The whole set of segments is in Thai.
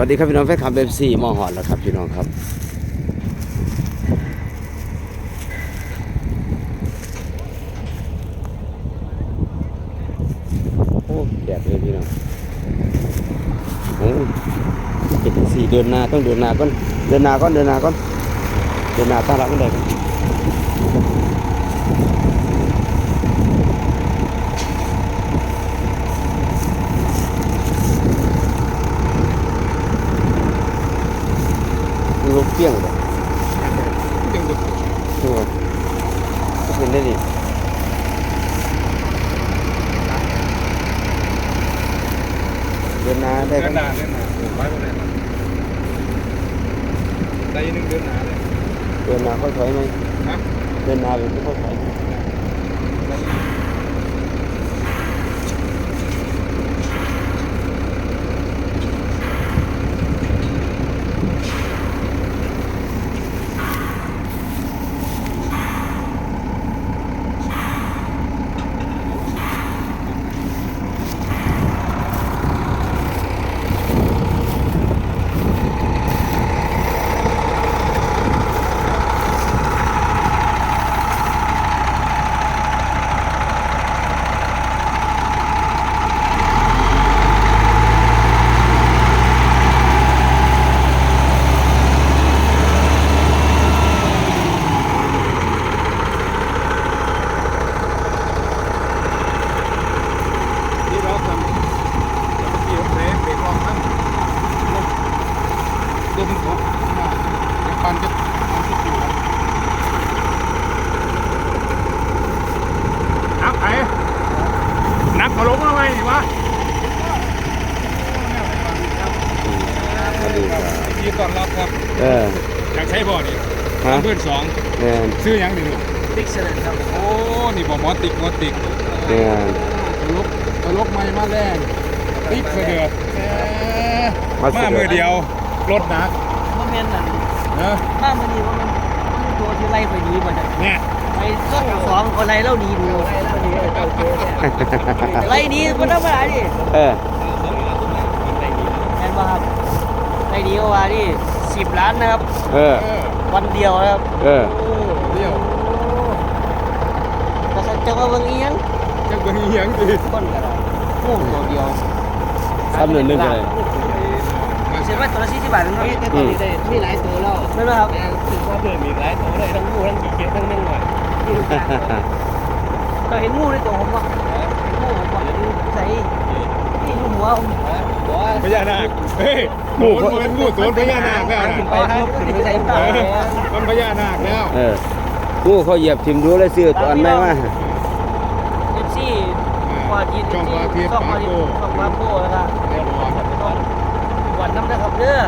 วัสดีครับพี่น้องแฟนคลับเอฟซีมอหอดแล้วครับพี่น้องครับโอ้แดดเลยพี่น้องโอ้เจ็ดสี่เดินหน้าต้องเดินหน้าก่อนเดินหน้าก่อนเดินหน้าก่อนเดินหน้าตั้งรับไม่ได้ก่อนลูก เปี้ยงเลยจึงดุดูเห็นได้ดิเดินหน้าได้เดิก่อนนหนาเดินหนาไว้บนไหนมันได้นึงเดินหนาเลยเดินหน้าค่อยถอยไหมฮะเดินหน้าเป็นค่อยถอย ที่เราทำแล้วเมื่อกี้เบรกเบรกรอบทั้งลมลมตกมาเดี๋ยวปันจะปันจะปิวนับไอ้นับมาลงมาไหมวะ มาดู ครับยินต้อนรับครับเอออยากใช้บ่อนี่ฮะเพื่อนสองแน่นซื้อหยังดิลูกบิ๊กเซเลนครับโอ้นี่บ่หมอติกหมอติกแน่นตลกตลกไม่มาแรงติ๊กเสดือดแหมมามาเสมืด็อจเดียวรถหนักมันเป็นนั่นนะบ้านมันนี่ว่ามันมันตัวที่ไล่ไปหนีบ่ได้เนี่ยไปซ่องสองคนไล่เล่าหนีดูไล่หนีมันธรรมดาดิเออแม่นบ่ครับ ไล่หนีก็ว่าดิสิบล้านนะครับเออเออ วันเดียวนะครับเออโอ้เดียวแต่สัจจะว่าเบิ่งอีหยังจังเป็นเหียงดิคนก็ได้งูตัวเดียวซ้ำหนึ่งนึงเลยเสียว่าตัวละ40บาทนึงครับแต่ตอนนี้ได้มีหลายตัวแล้วแม่นบ่ครับแต่ถึงว่าเพิ่มอีกหลายตัวเลยทั้งงูทั้งกี่เก็บทั้งนั่งหน่อยเราเห็นงูในตัวผมบ่งูผมบ่ใส่นี่อยู่หัวผมบอกว่า พญานาคเฮ้ยหมูมันเป็นงูตัวพญานาคแล้วนะไปครับขึ้นไปใส่ตาเออมันพญานาคแล้วเออกูเขาเหยียบทิมดูเลยซื้อตัวอันไม่มาเอฟซีกว่าจีนช่องวาทีช่องปามาโกช่องมาโก้แล้วก็เรียบร้อยวันน้ำนะครับเด้อ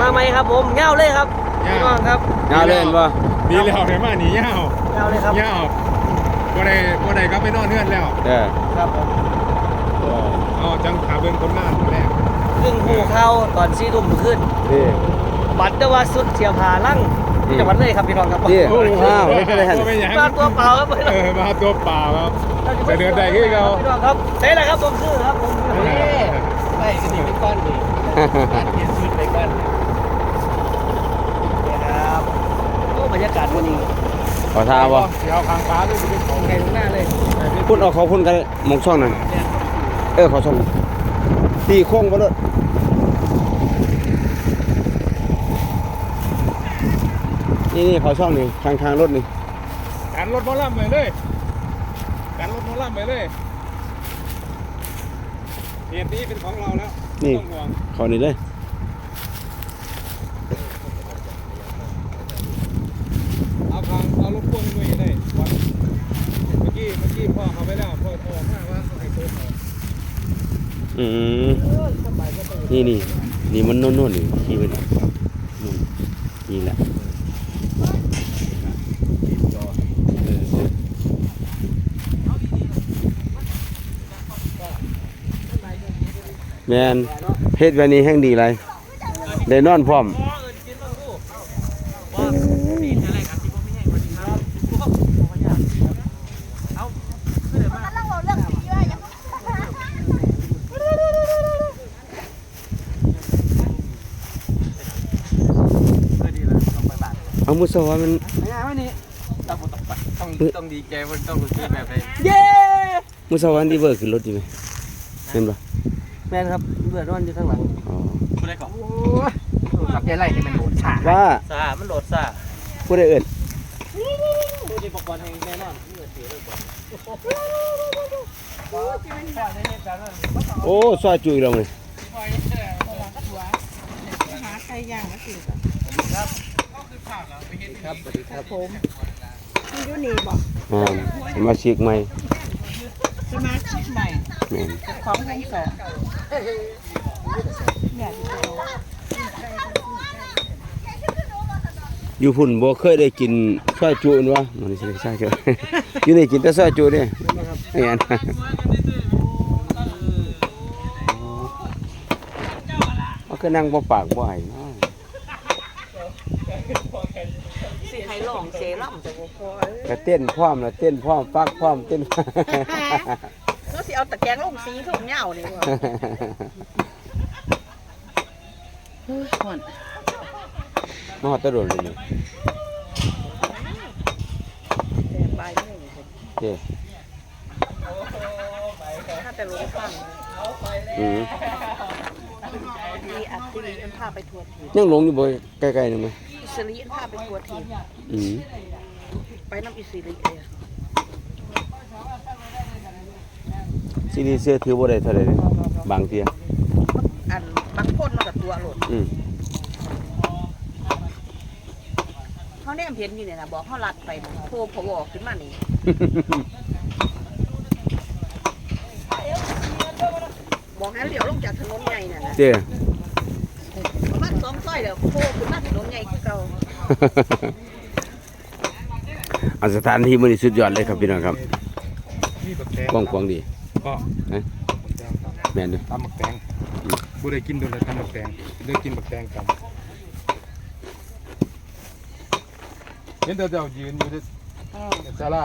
มาไหมครับผมเงาเลยครับพี่น้องครับเงาเล่นป่ะดีแล้วเห็นว่าหนียาวเงาเลยครับยาวบ่ได้บ่ได้ก็ไปนอนเฮือนแล้วเออครับผม อ๋อจังขาเบิ่งคนมาแรก เรื่องหูเข้าตอนสี่ทุ่มขึ้นนี่ บัตรแต่ว่าสุดเสียผาลั่งอืมจังหวัดเลยครับพี่น้องครับนี่ อ้าวไม่ได้หันบ่เป็นหยังมาตัวเปล่าครับพี่น้เอองอมาตัวเปล่าครับจะเดินได้คือเขาพี่น้องครับเซ่เลยครับผมชื่อครับผมเฮ้ยไล่กันอีกเป็นก้อนดิการเขียนชุดไปก้อนนี่ครับโอ้บรรยากาศวันนี้ขอท้าป่ะเดี๋ยวเอาคางฟ้าด้วยจะเป็นของไงตรงหน้าเลยพูดเอาเขาพูดกันหมองช่องนั่นเออขอช่องตีโค้งไปเลย นี่นี่เขาช่องนี่ทางทางรถนี่กันรถมอลล่ำไปเลยกันรถมอลล่ำไปเลยเหตุนี้เป็นของเราแล้วไม่นี่ต้องห่วงเขานี่เลยเอาคางเอารถพ่วงด้วยได้วันเมื่อกี้เมื่อกี้พ่อเขาไปแล้วพ่อโทรมาว่าให้โทรเขาอืมนี่นี่นี่มันโน่นโน่นนี่ขี่ไปนี่นู่น แมนเฮ็ดวันนี้แห้งดีไรเด้นอนพร้อมเอามือสวามันมันต้องต้องต้อดีใจวันต้องดีแบบไหนเย้มือสวามันดีเบอร์ขึ้นรถดีไหมเห็นปะ แม่นครับเบื่อนอนอยู่ข้างหลังอ๋อผู้ใดก่อนกับยายไล่นี่มันโดดฉากว่าซามันโหลดซ่าผู้ใดเอิ่นดูดิบอกบอลแห่งแน่นอนนี่ก็เสียเลยบอลโอ้ซอยจุยเราเลยหาใครย่างมาสิก่อนครับสวัสดีครับผมพี่ยูนี่บอกอ่าสมาชิกใหม่ สมาชิกใหม่แม่นของทั้งสองเนี่ยที่เราอยู่พุ่นบ่เคยได้กินซอยจุนวะมันสิใช่เจ้อยู่นี่กินแต่ซอยจุเนี่ยไอ้อันมันก็นั่งบ่ปากบ่ไอ้เนาะ สิ ให้ลองเซรั่มจะบ่พอก็เต้นพร้อมแล้วเต้นพร้อมฟักพร้อมเต้น แล้วสิเอาตะแกรงลงสีถุงเหย้านี่ว่ามาฮอดตะโดนเลยนี่แต่ใบนี่เด้ถ้าแต่ลงฟังอือดีอัดดีอันพาไปทัวร์ทียังหลงอยู่บ่ใกล้ๆนี่มั้ยอิ สรีอันพาไปทัวร์ทีอือไปน้ำอิสรีเลยสินี่เสื้อถือบ่ได้เท่าใดเด้บางเที่ยอันบางคนมันกับตัวหล่นอือเขาเนี่ยเห็นอยู่เนี่ยนะบอกเขาลัดไปโทรพวอขึ้นมานี่บอกให้เลี้ยวลงจากถนนใหญ่น่ะนะเด้ ประมาณสองซอย เดี๋ยวโผล่ขึ้นมาถนนใหญ่คือเก่าเอาสถานที่มื้อนี้สุดยอดเลยครับพี่น้องครับนี่บักแตงกว้างๆดีก็เอ๊ะแม่นเด้อตำบักแตงบุได้กินโดนเลยตำบักแตงได้กินบักแตงกันเห็นเจ้ายืนอยู่ที่ศาลา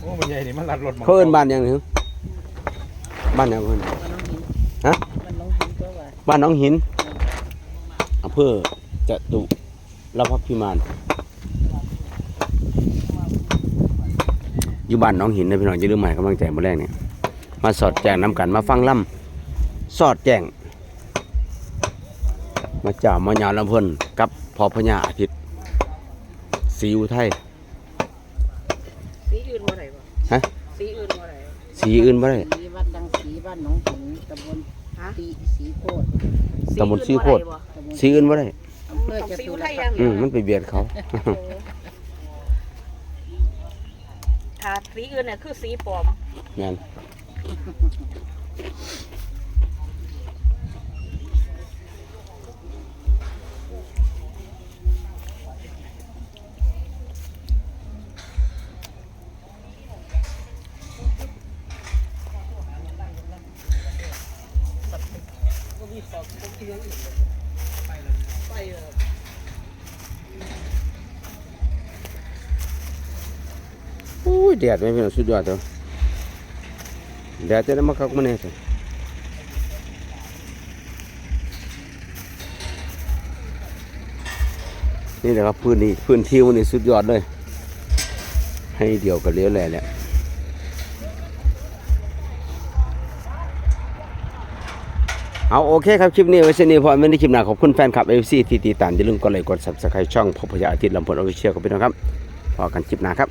โอ้มันใหญ่นี่มันลัดรถมาเขาเอิ้นบ้านหยังนี่บ้านหยังเพิ่นฮะบ้านหนองหิน อำเภอจตุรพักษ์พิมานอยู่บ้านหนองหินนะพี่น้องอย่าลืมมาให้กำลังใจมื้อแรกเนี่ยมาสอดแจ้งน้ำกันมาฟังล่ำสอดแจ้งมาเจ้ามาหยาลำเพิ่นกับพ่อพญาอาทิตย์ศรีอุทัยสีอื่นบ่ได้บ่ฮะสีอื่นบ่ได้สีอื่นบ่ได้สีวัดดังสีบ้านหนองหินตำบล ฮะสีสีโคตรตำบลสีโคตรบ่ตำบลสีอื่นบ่ได้อำเภอต้องจสีตุอุรทัยอพัย่ากงอืเดียมวมันไปเบียดเขาถ้าสีอื่นเนี่ยคือสีปลอมแม่นอุ้ยแดดแม่พี่น้องสุดยอดเด้อแดดจะได้มาคักมาแน่สินี่แหละครับพื้นที่พื้นที่วันนี้สุดยอดเลย ให้เดียวกันเลี้ยวแหล่แหล เอาโอเคครับคลิปนี้ไว้เช่นนี้พอไม่ได้คลิปหนาขอบคุณแฟนคลับเอฟซีที่ติดตามอย่าลืมกดไลค์กดซับสไครต์ช่องพบพยาอาทิตย์ลำพลออฟฟิเชียลกับพี่น้องครับพอกันคลิปหน้าครับ